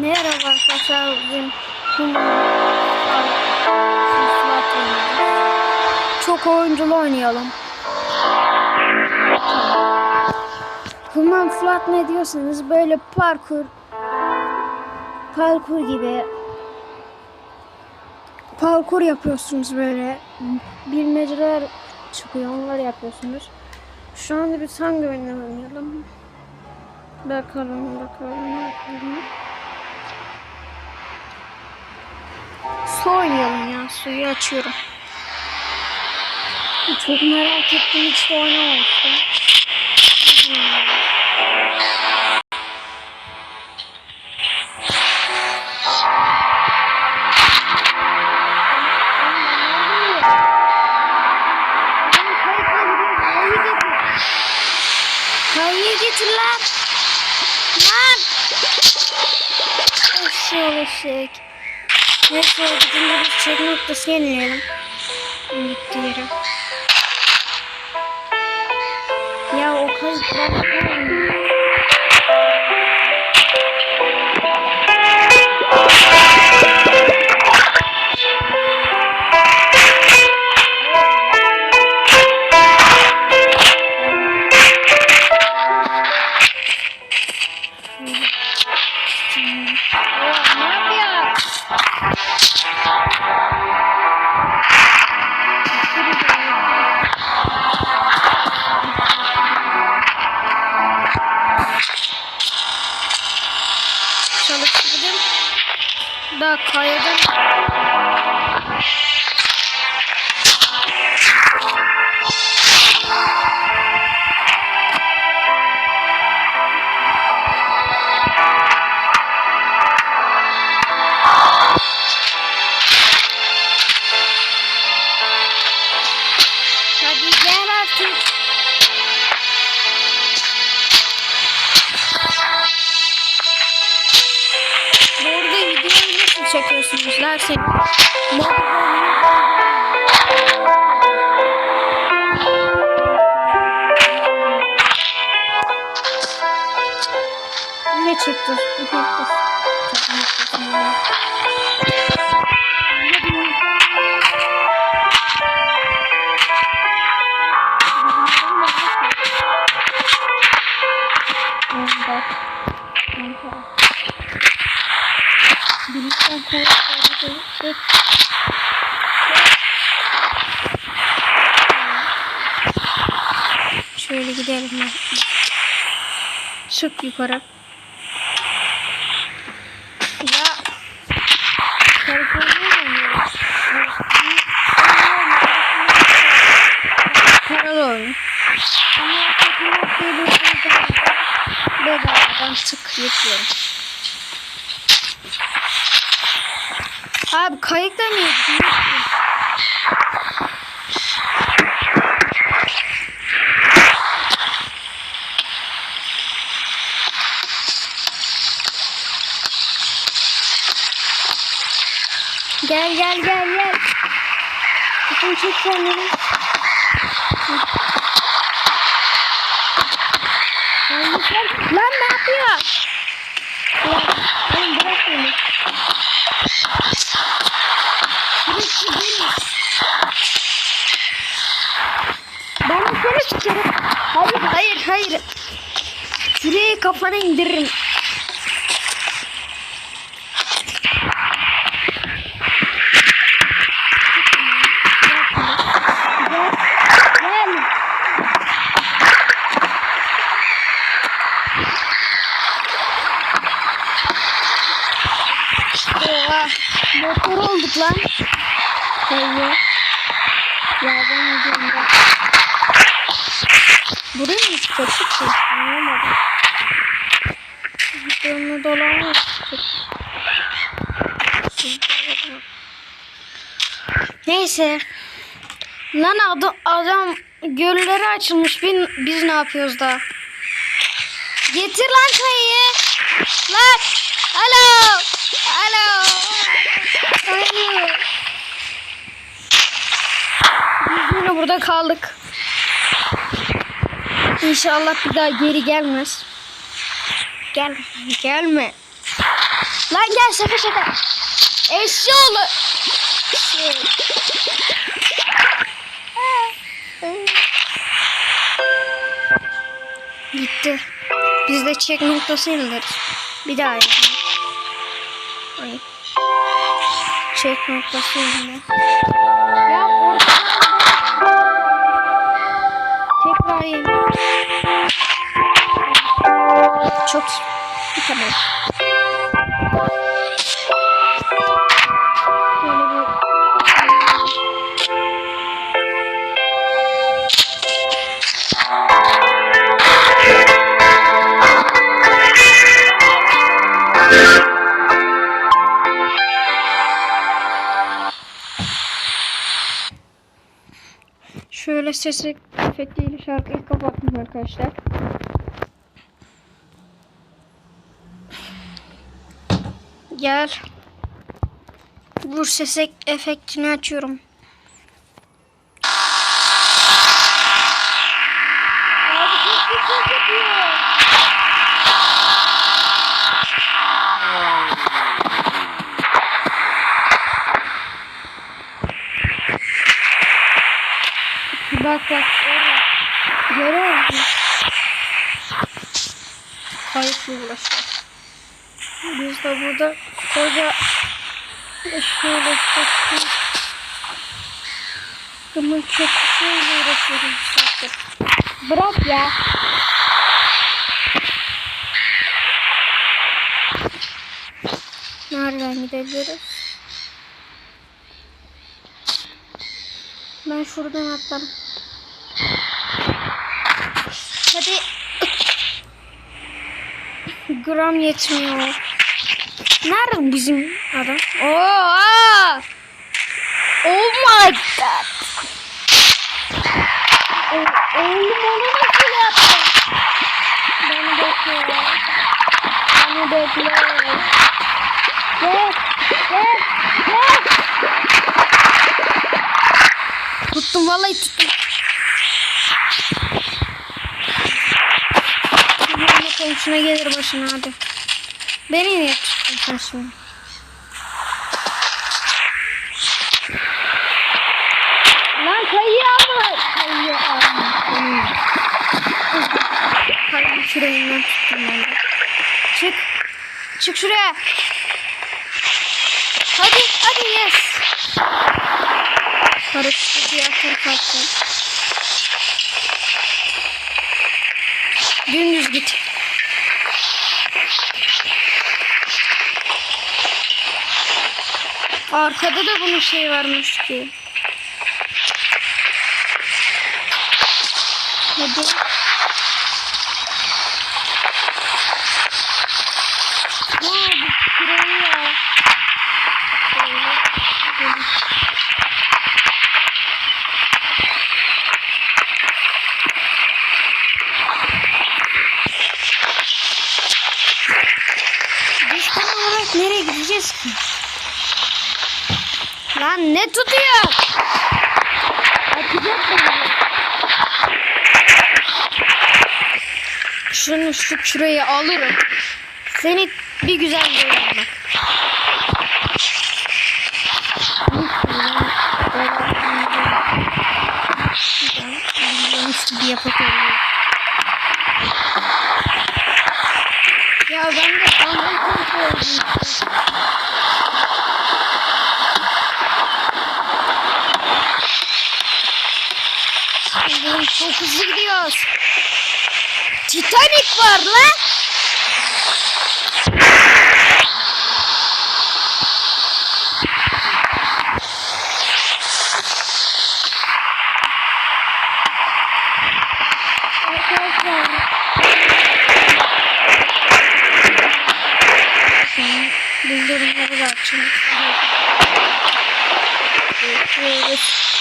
Merhaba arkadaşlar bugün. Çok oyunculu oynayalım. Human Flat ne diyorsanız böyle parkur parkur gibi parkur yapıyorsunuz böyle bilmeceler çıkıyor onları yapıyorsunuz. Şu anda bir hangi oyunu oynayalım? Bakalım bakalım bakalım. Su oynayalım ya. Suyu açıyorum. Çok merak ettim. Hiç de oynamamıştım. Kayıyı getir lan. Lan. Eşeğe eşek. Neyse gidince bir çek noktası yenileyelim. Gitti yere. Ya o kayıp ben Çalıştırdım. Daha kayadan Ne çıktı? Birlikten korkuyoruz. Şöyle gidelim. Çık yukarı. Tık yüklüyorum. Abi kayıkta mı? Gel gel gel gel. Tutun çek kendini. Lan ne yapıyor? Lan, oğlum bırak beni. Burası değil. Ben de seni sıkarım. Hayır hayır hayır. Şuraya kafanı indiririm. Motor olduk lan. Kayıyor. Buraya mı çıkacak? Anlamadım. Dönme dolanı Neyse. Lan adam, adam gölleri açılmış. Biz, biz ne yapıyoruz da? Getir lan kayıyı. Lan. Alo. Alo. Alo. Biz yine burada kaldık. İnşallah bir daha geri gelmez. Gel, gelme. Lan gel şaka şaka. Eşyalı. Şey. Gitti. Biz de çek noktası indiririz. Bir daha yapalım. Ay. Çek noktası indir. Böyle bir Şöyle ses efektiyle şarkıyı kapattım arkadaşlar. Gel. Vur ses ek- efektini açıyorum. Bak bak orada. Görüyor musun? Kayıp uğraşıyor. Biz de burada koca şöyle çok Kımın köpüşüyle uğraşıyoruz zaten. Bırak ya. Nereden gidebiliriz? Ben şuradan atlarım. Hadi. Gram yetmiyor. Nerede bizim adam? Oo! Oh my god. Oğlum onu nasıl yaptın? Beni bekle. Beni bekle. Gel. Gel. Gel. Tuttum vallahi tuttum. Komşuna gelir başına hadi. Beni niye tuttun şimdi? Lan kayıyor ama. Kayıyor ama. Kayıyor. Hadi şurayı tuttum ben de. Çık. Çık şuraya. Hadi hadi yes. Paraşütü diğer tarafa attım. Dümdüz git. Arkada da bunun şey varmış ki. Hadi. Ya bu kırayı ya. Nereye gideceğiz ki? Lan ne tutuyor? Atacak mı? Şunu şu şurayı alırım. Seni bir güzel görürüm bak. Gibi yapıyorum. Ya ben de anlam kontrol Oğlum çok hızlı gidiyoruz. Titanic var lan. Bildirimleri de açın. Görüşürüz.